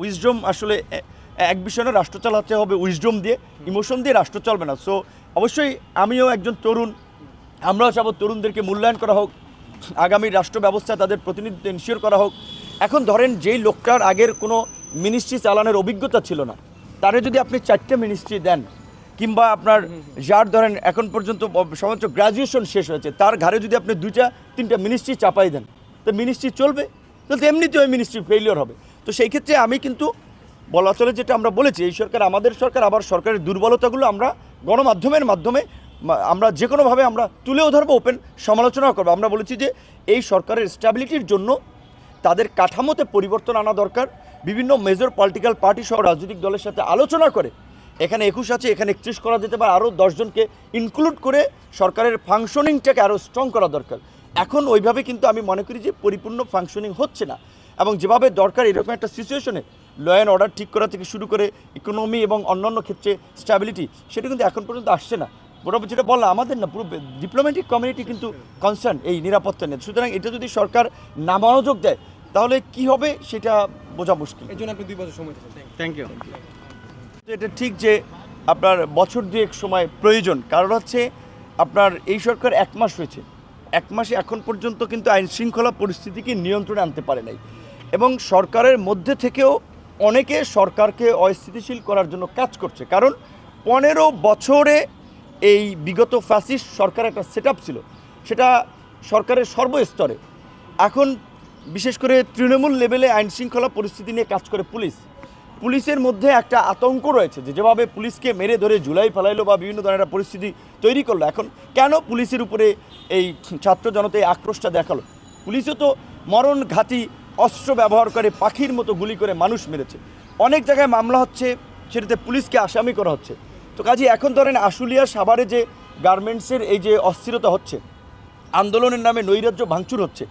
Wisdom আসলে এক বিষয় রাষ্ট্র চালাতে হবে উইজডম দিয়ে ইমোশন দিয়ে রাষ্ট্র চলবে না। সো অবশ্যই আমিও একজন তরুণ, আমরাও চাবো তরুণদেরকে মূল্যায়ন করা হোক, আগামী রাষ্ট্র ব্যবস্থায় তাদের প্রতিনিধিত্ব এনশিওর করা হোক। এখন ধরেন যেই লোকটার আগের কোনো মিনিস্ট্রি চালানোর অভিজ্ঞতা ছিল না, তারে যদি আপনি চারটে মিনিস্ট্রি দেন, কিংবা আপনার যার ধরেন এখন পর্যন্ত সমাজ গ্রাজুয়েশন শেষ হয়েছে, তার ঘাড়ে যদি আপনি দুইটা, তিনটা মিনিস্ট্রি চাপাই দেন, তো মিনিস্ট্রি চলবে? তো এমনিতে ওই মিনিস্ট্রি ফেলিওর হবে। তো সেই ক্ষেত্রে আমি কিন্তু বলা চলে যেটা আমরা বলেছি, এই সরকার, আমাদের সরকার, আবার সরকারের দুর্বলতাগুলো আমরা গণমাধ্যমের মাধ্যমে আমরা যে কোনোভাবে আমরা তুলেও ধরবো ওপেন সমালোচনাও করব। আমরা বলেছি যে এই সরকারের স্ট্যাবিলিটির জন্য তাদের কাঠামোতে পরিবর্তন আনা দরকার। বিভিন্ন মেজর পলিটিক্যাল পার্টি সহ রাজনৈতিক দলের সাথে আলোচনা করে, এখানে একুশ আছে, এখানে একত্রিশ করা যেতে পারে আরও দশজনকে ইনক্লুড করে সরকারের ফাংশনিংটাকে আরও স্ট্রং করা দরকার। এখন ওইভাবে কিন্তু আমি মনে করি যে পরিপূর্ণ ফাংশনিং হচ্ছে না। এবং যেভাবে দরকার এরকম একটা সিচুয়েশনে ল অ্যান্ড অর্ডার ঠিক করা থেকে শুরু করে ইকোনমি এবং অন্যান্য ক্ষেত্রে স্ট্যাবিলিটি সেটা কিন্তু এখন পর্যন্ত আসছে না। মোটামুটি যেটা বললাম আমাদের না পুরো ডিপ্লোম্যাটিক কমিউনিটি কিন্তু কনসার্ন এই নিরাপত্তা নিয়ে। সুতরাং এটা যদি সরকার না মনোযোগ দেয় তাহলে কি হবে সেটা বোঝা মুশকিল। এই জন্য আপনি দুই বছর সময় থ্যাংক ইউ তো এটা ঠিক যে আপনার বছর দুয়েক সময় প্রয়োজন। কারণ হচ্ছে আপনার এই সরকার এক মাস হয়েছে। এক মাসে এখন পর্যন্ত কিন্তু আইন শৃঙ্খলা পরিস্থিতিকে নিয়ন্ত্রণে আনতে পারে নাই। এবং সরকারের মধ্যে থেকেও অনেকে সরকারকে অস্থিতিশীল করার জন্য কাজ করছে। কারণ পনেরো বছরে এই বিগত ফ্যাসিস্ট সরকার একটা সেট ছিল। সেটা সরকারের সর্বস্তরে। এখন বিশেষ করে তৃণমূল লেভেলে আইন শৃঙ্খলা পরিস্থিতি নিয়ে কাজ করে পুলিশ। পুলিশের মধ্যে একটা আতঙ্ক রয়েছে যে যেভাবে পুলিশকে মেরে ধরে জুলাই ফেলাইলো বা বিভিন্ন ধরনের পরিস্থিতি তৈরি করল। এখন কেন পুলিশের উপরে এই ছাত্র জনতা এই আক্রোশটা দেখাল? পুলিশও তো মরণ অস্ত্র ব্যবহার করে পাখির মতো গুলি করে মানুষ মেরেছে। অনেক জায়গায় মামলা হচ্ছে, সেটাতে পুলিশকে আসামি করা হচ্ছে। তো কাজে, এখন ধরেন আশুলিয়া সাভারে যে গার্মেন্টসের এই যে অস্থিরতা হচ্ছে, আন্দোলনের নামে নৈরাজ্য ভাঙচুর হচ্ছে,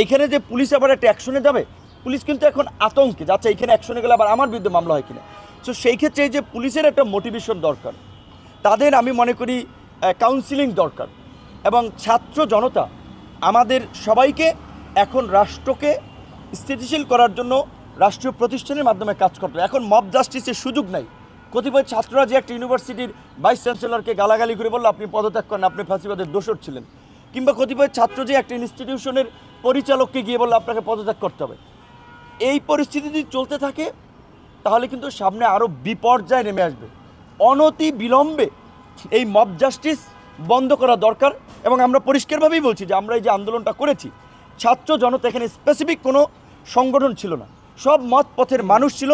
এইখানে যে পুলিশ আবার একটা অ্যাকশনে যাবে, পুলিশ কিন্তু এখন আতঙ্কে যাচ্ছে এইখানে অ্যাকশনে গেলে আবার আমার বিরুদ্ধে মামলা হয় কিনা। সো সেই ক্ষেত্রে এই যে পুলিশের একটা মোটিভেশন দরকার, তাদের আমি মনে করি কাউন্সিলিং দরকার। এবং ছাত্র জনতা, আমাদের সবাইকে, এখন রাষ্ট্রকে স্থিতিশীল করার জন্য রাষ্ট্রীয় প্রতিষ্ঠানের মাধ্যমে কাজ করতে। এখন মব জাস্টিসের সুযোগ নাই। কতিপয় ছাত্ররা যে একটা ইউনিভার্সিটির ভাইস চ্যান্সেলরকে গালাগালি করে বলল, আপনি পদত্যাগ করেন, আপনি ফাঁসিবাদের দোষর ছিলেন। কিংবা কতিপয় ছাত্র যে একটা ইনস্টিটিউশনের পরিচালককে গিয়ে বলল, আপনাকে পদত্যাগ করতে হবে। এই পরিস্থিতি যদি চলতে থাকে, তাহলে কিন্তু সামনে আরও বিপর্যয় নেমে আসবে। অনতি বিলম্বে এই মব জাস্টিস বন্ধ করা দরকার এবং আমরা পরিষ্কারভাবেই বলছি যে আমরা এই যে আন্দোলনটা করেছি ছাত্র জনতা এখানে স্পেসিফিক কোনো সংগঠন ছিল না। সব মত পথের মানুষ ছিল।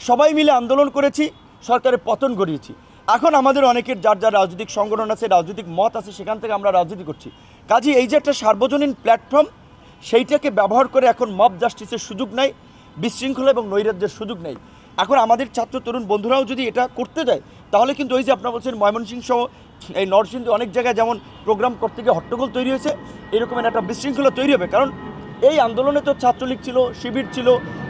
সবাই মিলে আন্দোলন করেছি, সরকারের পতন গড়িয়েছি এখন আমাদের অনেকের যার যার রাজনৈতিক সংগঠন আছে, রাজনৈতিক মত আছে, সেখান থেকে আমরা রাজনীতি করছি। কাজে এই যে একটা সার্বজনীন প্ল্যাটফর্ম সেইটাকে ব্যবহার করে এখন মব জাস্টিসের সুযোগ নাই, বিশৃঙ্খলা এবং নৈরাজ্যের সুযোগ নেই। এখন আমাদের ছাত্র তরুণ বন্ধুরাও যদি এটা করতে যায় তাহলে কিন্তু ওই যে আপনারা বলছেন ময়মনসিংহ সহ এই নরসিংদী অনেক জায়গায় যেমন প্রোগ্রাম করতে গিয়ে হট্টগোল তৈরি হয়েছে এরকমের একটা বিশৃঙ্খলা তৈরি হবে। কারণ এই আন্দোলনে তো ছাত্রলীগ ছিল, শিবির ছিল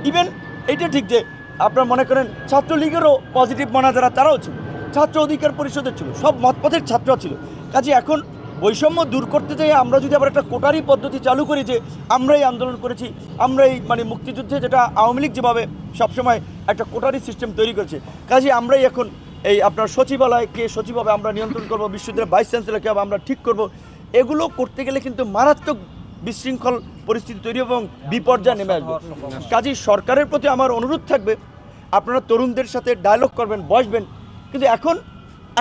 ইভেন এটা ঠিক যে আপনার মনে করেন ছাত্রলীগেরও পজিটিভ মানা যারা, তারাও ছিল। ছাত্র অধিকার পরিষদের ছিল, সব মতপথের ছাত্র ছিল। কাজে এখন বৈষম্য দূর করতে চাই আমরা যদি আবার একটা কোটারি পদ্ধতি চালু করি যে আমরাই আন্দোলন করেছি আমরাই মানে মুক্তিযুদ্ধে যেটা আওয়ামী লীগ যেভাবে সবসময় একটা কোটারি সিস্টেম তৈরি করেছে, কাজে আমরাই এখন এই আপনার সচিবালয়কে সচিব হবে আমরা নিয়ন্ত্রণ করব বিশ্ববিদ্যালয়ের ভাইস চ্যান্সেলরকে আমরা ঠিক করব এগুলো করতে গেলে কিন্তু মারাত্মক বিশৃঙ্খল পরিস্থিতি তৈরি হবে এবং বিপর্যয় নেমে আসবে। কাজেই সরকারের প্রতি আমার অনুরোধ থাকবে আপনারা তরুণদের সাথে ডায়লগ করবেন বসবেন কিন্তু এখন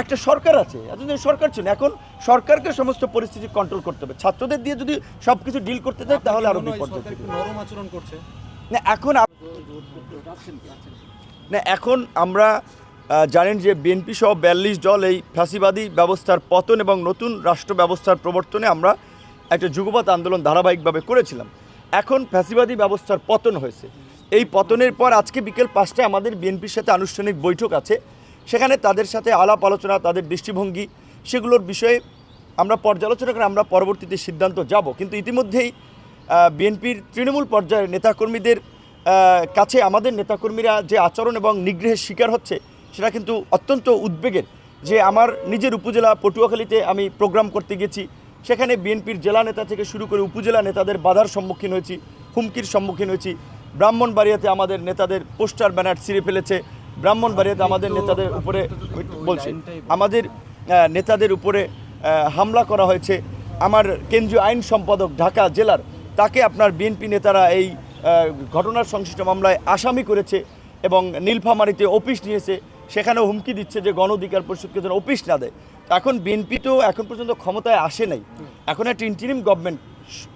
একটা সরকার আছে এতদিন সরকার ছিল এখন সরকারকে সমস্ত পরিস্থিতি কন্ট্রোল করতে হবে। ছাত্রদের দিয়ে যদি সব কিছু ডিল করতে চায় তাহলে আরও বিপর্যয় নরম আচরণ করছে? না এখন না এখন আমরা জানেন যে বিএনপি সহ বিয়াল্লিশ দল এই ফ্যাসিবাদী ব্যবস্থার পতন এবং নতুন রাষ্ট্র ব্যবস্থার প্রবর্তনে আমরা একটা যুগপৎ আন্দোলন ধারাবাহিকভাবে করেছিলাম। এখন ফ্যাসিবাদী ব্যবস্থার পতন হয়েছে। এই পতনের পর আজকে বিকেল পাঁচটায় আমাদের বিএনপির সাথে আনুষ্ঠানিক বৈঠক আছে। সেখানে তাদের সাথে আলাপ আলোচনা, তাদের দৃষ্টিভঙ্গি সেগুলোর বিষয়ে আমরা পর্যালোচনা করে আমরা পরবর্তীতে সিদ্ধান্ত যাব। কিন্তু ইতিমধ্যেই বিএনপির তৃণমূল পর্যায়ের নেতাকর্মীদের কাছে আমাদের নেতাকর্মীরা যে আচরণ এবং নিগ্রহের শিকার হচ্ছে সেটা কিন্তু অত্যন্ত উদ্বেগের যে আমার নিজের উপজেলা পটুয়াখালীতে আমি প্রোগ্রাম করতে গেছি। সেখানে বিএনপির জেলা নেতা থেকে শুরু করে উপজেলা নেতাদের বাধার সম্মুখীন হয়েছি, হুমকির সম্মুখীন হয়েছি। ব্রাহ্মণবাড়িয়াতে আমাদের নেতাদের পোস্টার, ব্যানার ছিঁড়ে ফেলেছে। ব্রাহ্মণবাড়িয়াতে আমাদের নেতাদের উপরে বলছে, আমাদের নেতাদের উপরে হামলা করা হয়েছে। আমার কেন্দ্রীয় আইন সম্পাদক ঢাকা জেলার, তাকে আপনার বিএনপি নেতারা এই ঘটনার সংশ্লিষ্ট মামলায় আসামি করেছে এবং নীলফামারিতে অফিস নিয়েছে। সেখানেও হুমকি দিচ্ছে যে গণ অধিকার পরিষদকে যেন অফিস না দেয়। এখন বিএনপি তো এখন পর্যন্ত ক্ষমতায় আসে নাই। এখন একটা ইন্টিরিম গভর্নমেন্ট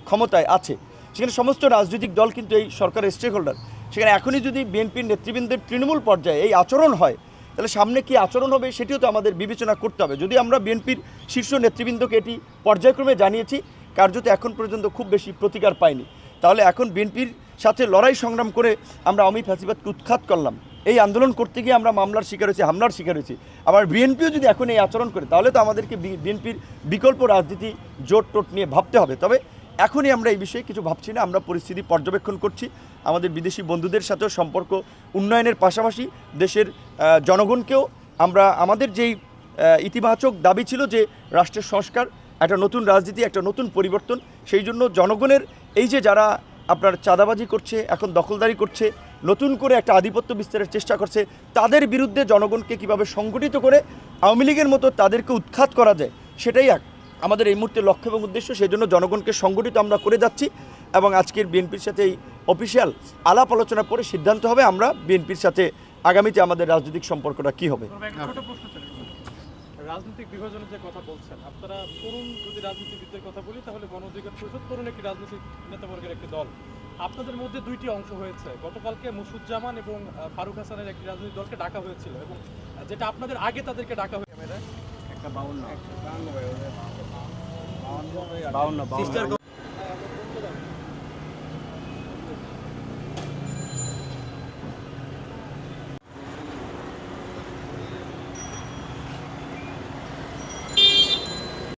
ক্ষমতায় আছে। সেখানে সমস্ত রাজনৈতিক দল কিন্তু এই সরকারের স্টেক হোল্ডার সেখানে এখনই যদি বিএনপির নেতৃবৃন্দের তৃণমূল পর্যায়ে এই আচরণ হয়, তাহলে সামনে কি আচরণ হবে সেটিও তো আমাদের বিবেচনা করতে হবে। যদি আমরা বিএনপির শীর্ষ নেতৃবৃন্দকে এটি পর্যায়ক্রমে জানিয়েছি, কার্যত এখন পর্যন্ত খুব বেশি প্রতিকার পায়নি তাহলে এখন বিএনপির সাথে লড়াই সংগ্রাম করে আমরা অমি ফ্যাসিবাদকে উৎখাত করলাম। এই আন্দোলন করতে গিয়ে আমরা মামলার শিকার হয়েছি, হামলার শিকার হয়েছি। আবার বিএনপিও যদি এখন এই আচরণ করে, তাহলে তো আমাদেরকে বিএনপির বিকল্প রাজনীতি জোট টোট নিয়ে ভাবতে হবে। তবে এখনই আমরা এই বিষয়ে কিছু ভাবছি না, আমরা পরিস্থিতি পর্যবেক্ষণ করছি। আমাদের বিদেশি বন্ধুদের সাথেও সম্পর্ক উন্নয়নের পাশাপাশি দেশের জনগণকেও আমরা, আমাদের যেই ইতিবাচক দাবি ছিল যে রাষ্ট্রের সংস্কার, একটা নতুন রাজনীতি, একটা নতুন পরিবর্তন, সেই জন্য জনগণের, এই যে যারা আপনার চাঁদাবাজি করছে, এখন দখলদারি করছে নতুন করে একটা আধিপত্য বিস্তারের চেষ্টা করছে। তাদের বিরুদ্ধে জনগণকে কীভাবে সংগঠিত করে আওয়ামী লীগের মতো তাদেরকে উৎখাত করা যায়, সেটাই এক। আমাদের এই মুহূর্তে লক্ষ্য এবং উদ্দেশ্য সেই জন্য জনগণকে সংগঠিত আমরা করে যাচ্ছি এবং আজকের বিএনপির সাথে এই অফিসিয়াল আলাপ আলোচনা করে সিদ্ধান্ত হবে আমরা বিএনপির সাথে। আগামীতে আমাদের রাজনৈতিক সম্পর্কটা কি হবে? রাজনৈতিক বিভাজনের যে কথা বলছেন, আপনারা তরুণ যদি রাজনীতিবিদদের কথা বলি, তাহলে গণ অধিকার পরিষদ তরুণ একটি রাজনৈতিক নেতাবর্গের একটি দল। আপনাদের মধ্যে দুইটি অংশ হয়েছে। গতকালকে মুসুজ্জামান এবং ফারুক হাসানের একটি রাজনৈতিক দলকে ডাকা হয়েছিল এবং যেটা আপনাদের আগে তাদেরকে ডাকা হয়ে বাউন্ন বাউন্ন